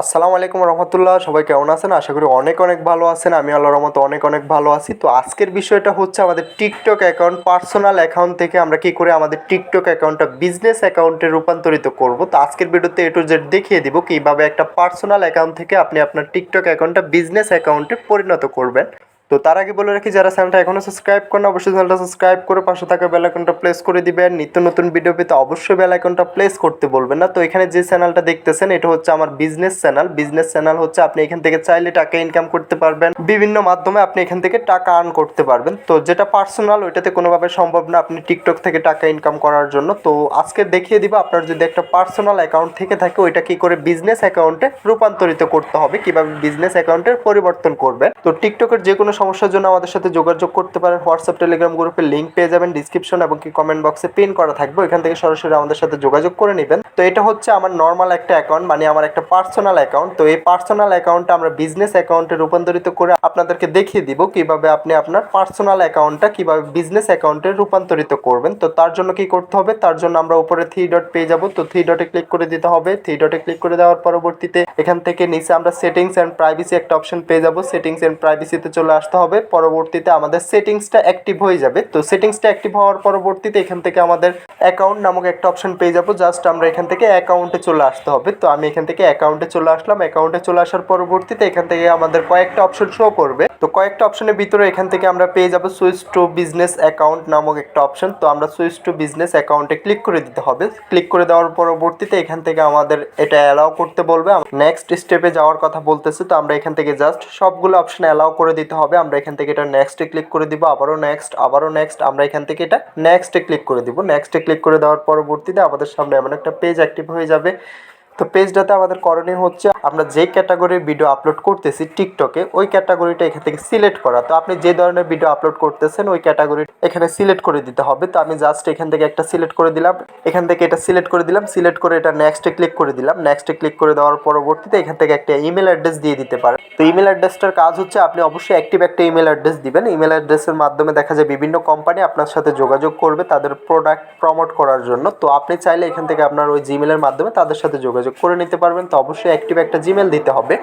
আসসালামু আলাইকুম রহমতুল্লাহ, সবাই কেমন আছেন? আশা করি অনেক অনেক ভালো আছেন। আমি আল্লাহ রহমত অনেক অনেক ভালো আছি। তো আজকের বিষয়টা হচ্ছে আমাদের টিকটক অ্যাকাউন্ট পার্সোনাল অ্যাকাউন্ট থেকে আমরা কি করে আমাদের টিকটক অ্যাকাউন্টটা বিজনেস অ্যাকাউন্টে রূপান্তরিত করব। তো আজকের ভিডিওতে এ টু জেড দেখিয়ে দিব কীভাবে একটা পার্সোনাল অ্যাকাউন্ট থেকে আপনি আপনার টিকটক অ্যাকাউন্টটা বিজনেস অ্যাকাউন্টে পরিণত করবেন। তো তার আগে বলে রাখি, যারা চ্যানেলটা এখনও সাবস্ক্রাইব করেন অবশ্যই চ্যানেলটা সাবস্ক্রাইব করে পাশে থাকা বেল আইকনটা প্লেস করে দিবেন। নিত্য নতুন ভিডিও পেতে অবশ্যই বেল আইকনটা প্লেস করতে বলবেন না। তো এখানে যে চ্যানেলটা দেখতেছেন, এটা হচ্ছে আমার বিজনেস চ্যানেল বিজনেস চ্যানেল হচ্ছে আপনি এখান থেকে চাইলে টাকা ইনকাম করতে পারবেন। বিভিন্ন মাধ্যমে আপনি এখান থেকে টাকা আর্ন করতে পারবেন। তো যেটা পার্সোনাল ওইটাতে কোনোভাবে সম্ভব না আপনি টিকটক থেকে টাকা ইনকাম করার জন্য। তো আজকে দেখিয়ে দিব, আপনার যদি একটা পার্সোনাল অ্যাকাউন্ট থেকে থাকে, ওইটা কি করে বিজনেস অ্যাকাউন্টে রূপান্তরিত করতে হবে, কীভাবে বিজনেস অ্যাকাউন্টের পরিবর্তন করবেন। তো টিকটকের যে কোনো সমস্যার জন্য আমাদের সাথে যোগাযোগ করতে পারেন। হোয়াটসঅ্যাপ টেলিগ্রাম গ্রুপের লিঙ্ক পেয়ে যাবেন ডিসক্রিপশন এবং কি কমেন্ট বক্সে পিন করা থাকবে। ওইখান থেকে সরাসরি আমাদের সাথে যোগাযোগ করে নেবেন। তো এটা হচ্ছে আমার নর্মাল একটা অ্যাকাউন্ট মানে আমার একটা পার্সোনাল অ্যাকাউন্ট তো এই পার্সোনাল অ্যাকাউন্টটা আমরা বিজনেস অ্যাকাউন্টে রূপান্তরিত করে আপনাদেরকে দেখিয়ে দিব কীভাবে আপনি আপনার পার্সোনাল অ্যাকাউন্টটা কীভাবে বিজনেস অ্যাকাউন্টে রূপান্তরিত করবেন। তো তার জন্য কি করতে হবে? তার জন্য আমরা উপরে থ্রি ডট পেয়ে যাব। তো থ্রি ডটে ক্লিক করে দিতে হবে। থ্রি ডটে ক্লিক করে দেওয়ার পরবর্তীতে এখান থেকে নিচে আমরা সেটিংস অ্যান্ড প্রাইভেসি একটা অপশন পেয়ে যাব। সেটিংস অ্যান্ড প্রাইভেসিতে চলে আসতে হবে, পরবর্তীতে আমাদের সেটিংসটা অ্যাক্টিভ হয়ে যাবে। তো সেটিংসটা অ্যাক্টিভ হওয়ার পরবর্তীতে এখান থেকে আমাদের অ্যাকাউন্ট নামক একটা অপশন পেয়ে যাব। জাস্ট আমরা এখান থেকে অ্যাকাউন্টে চলে আসতে হবে। তো আমি এখান থেকে অ্যাকাউন্টে চলে আসলাম। অ্যাকাউন্টে চলে আসার পরবর্তীতে এখান থেকে আমাদের কয়েকটা অপশন শো করবে। তো কয়েকটা অপশনের ভিতরে এখান থেকে আমরা পেয়ে যাব সুইচ টু বিজনেস অ্যাকাউন্ট নামক একটা অপশন তো আমরা সুইচ টু বিজনেস অ্যাকাউন্টে ক্লিক করে দিতে হবে। ক্লিক করে দেওয়ার পরবর্তীতে এখান থেকে আমাদের এটা অ্যালাউ করতে বলবে। নেক্সট স্টেপে যাওয়ার কথা বলতেছে। তো আমরা এখান থেকে জাস্ট সবগুলো অপশন অ্যালাউ করে দিতে হবে। আমরা এখান থেকে এটা নেক্সটে ক্লিক করে দিব, আবারও নেক্সট আবারও নেক্সট আমরা এখান থেকে এটা নেক্সটে ক্লিক করে দিব। নেক্সটে ক্লিক করে দেওয়ার পরবর্তীতে আমাদের সামনে এমন একটা পেজ অ্যাক্টিভ হয়ে যাবে। তো পেজটাতে আমাদের করণীয় হচ্ছে, আমরা যে ক্যাটাগরির ভিডিও আপলোড করতেছি টিকটকে ওই ক্যাটাগরিটা এখান থেকে সিলেক্ট করা। তো আপনি যে ধরনের ভিডিও আপলোড করতেছেন, ওই ক্যাটাগরি এখানে সিলেক্ট করে দিতে হবে। তো আমি জাস্ট এখান থেকে একটা সিলেক্ট করে দিলাম। এখান থেকে এটা সিলেক্ট করে দিলাম। সিলেক্ট করে এটা নেক্সটে ক্লিক করে দিলাম। নেক্সটে ক্লিক করে দেওয়ার পরবর্তীতে এখান থেকে একটা ইমেল অ্যাড্রেস দিয়ে দিতে পারেন। তো ইমেল অ্যাড্রেসটার কাজ হচ্ছে, আপনি অবশ্যই অ্যাক্টিভ একটা ইমেল অ্যাড্রেস দিবেন। ইমেল অ্যাড্রেসের মাধ্যমে দেখা যায় বিভিন্ন কোম্পানি আপনার সাথে যোগাযোগ করবে তাদের প্রোডাক্ট প্রমোট করার জন্য। তো আপনি চাইলে এখান থেকে আপনার ওই জিমেলের মাধ্যমে তাদের সাথে যোগাযোগ করে নিতে পারবেন তো অবশ্যই অ্যাক্টিভ একটা জিমেল দিতে হবে।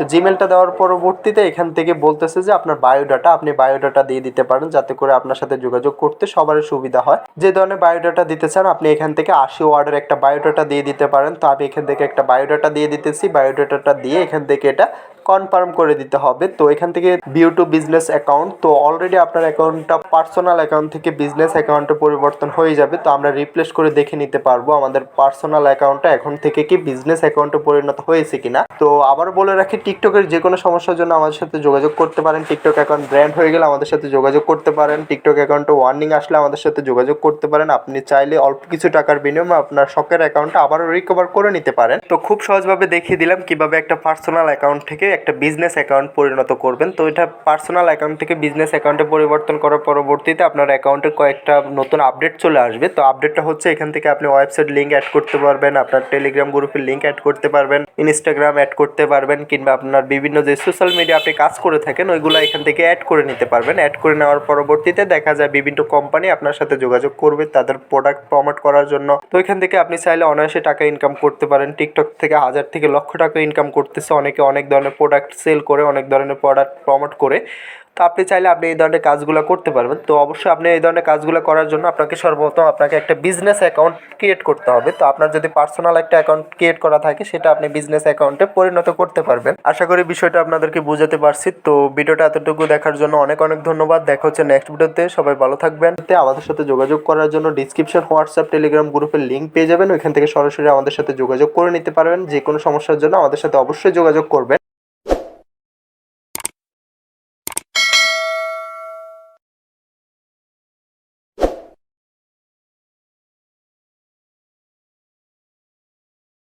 তো জিমেলটা দেওয়ার পরবর্তীতে এখান থেকে বলতেছে যে আপনার বায়োডাটা আপনি বায়োডাটা দিয়ে দিতে পারেন যাতে করে আপনার সাথে যোগাযোগ করতে সবারই সুবিধা হয়। যে ধরনের বায়োডাটা দিতে চান, আপনি এখান থেকে আশি ওয়ার্ডের একটা বায়োডাটা দিয়ে দিতে পারেন। তো আমি এখান থেকে একটা বায়োডাটা দিয়ে দিতেছি। বায়োডাটাটা দিয়ে এখান থেকে এটা কনফার্ম করে দিতে হবে। তো এখান থেকে ভিউ টু বিজনেস অ্যাকাউন্ট তো অলরেডি আপনার অ্যাকাউন্টটা পার্সোনাল অ্যাকাউন্ট থেকে বিজনেস অ্যাকাউন্টে পরিবর্তন হয়ে যাবে। তো আমরা রিপ্লেস করে দেখে নিতে পারব আমাদের পার্সোনাল অ্যাকাউন্টটা এখন থেকে কি বিজনেস অ্যাকাউন্টে পরিণত হয়েছে কিনা। তো আবার বলে রাখি টিকটকের যে কোনো সমস্যার জন্য আমাদের সাথে যোগাযোগ করতে পারেন। টিকটক অ্যাকাউন্ট ব্র্যান্ড হয়ে গেলে আমাদের সাথে যোগাযোগ করতে পারেন। টিকটক অ্যাকাউন্টে ওয়ার্নিং আসলে আমাদের সাথে যোগাযোগ করতে পারেন। আপনি চাইলে অল্প কিছু টাকার বিনিময়ে আপনার শখের অ্যাকাউন্টটা আবারও রিকভার করে নিতে পারেন। তো খুব সহজভাবে দেখিয়ে দিলাম কীভাবে একটা পার্সোনাল অ্যাকাউন্ট থেকে একটা বিজনেস অ্যাকাউন্ট পরিণত করবেন। তো এটা পার্সোনাল অ্যাকাউন্ট থেকে বিজনেস অ্যাকাউন্টে পরিবর্তন করার পরবর্তীতে আপনার অ্যাকাউন্টে কয়েকটা নতুন আপডেট চলে আসবে। তো আপডেটটা হচ্ছে এখান থেকে আপনি ওয়েবসাইট লিঙ্ক অ্যাড করতে পারবেন, আপনার টেলিগ্রাম গ্রুপের লিঙ্ক অ্যাড করতে পারবেন। ইনস্টাগ্রাম অ্যাড করতে পারবেন কিংবা আপনার বিভিন্ন যে সোশ্যাল মিডিয়া আপনি কাজ করে থাকেন, ওইগুলো এখান থেকে অ্যাড করে নিতে পারবেন। অ্যাড করে নেওয়ার পরবর্তীতে দেখা যায় বিভিন্ন কোম্পানি আপনার সাথে যোগাযোগ করবে, তাদের প্রোডাক্ট প্রমোট করার জন্য। তো এখান থেকে আপনি চাইলে অনায়াসে টাকা ইনকাম করতে পারেন। টিকটক থেকে হাজার থেকে লক্ষ টাকা ইনকাম করতেছে অনেকে। অনেক ধরনের প্রোডাক্ট সেল করে, অনেক ধরনের প্রোডাক্ট প্রমোট করে। তো আপনি চাইলে আপনি এই ধরনের কাজগুলো করতে পারবেন। তো অবশ্যই আপনি এই ধরনের কাজগুলো করার জন্য আপনাকে সর্বপ্রথম আপনাকে একটা বিজনেস অ্যাকাউন্ট ক্রিয়েট করতে হবে। তো আপনার যদি পার্সোনাল একটা অ্যাকাউন্ট ক্রিয়েট করা থাকে, সেটা আপনি বিজনেস অ্যাকাউন্টে পরিণত করতে পারবেন। আশা করি বিষয়টা আপনাদেরকে বুঝাতে পারছি। তো ভিডিওটা এতটুকু দেখার জন্য অনেক অনেক ধন্যবাদ। দেখা হচ্ছে নেক্সট ভিডিওতে। সবাই ভালো থাকবেন। আমাদের সাথে যোগাযোগ করার জন্য ডিসক্রিপশন হোয়াটসঅ্যাপ টেলিগ্রাম গ্রুপের লিঙ্ক পেয়ে যাবেন। ওইখান থেকে সরাসরি আমাদের সাথে যোগাযোগ করে নিতে পারবেন। যে কোনো সমস্যার জন্য আমাদের সাথে অবশ্যই যোগাযোগ করবেন।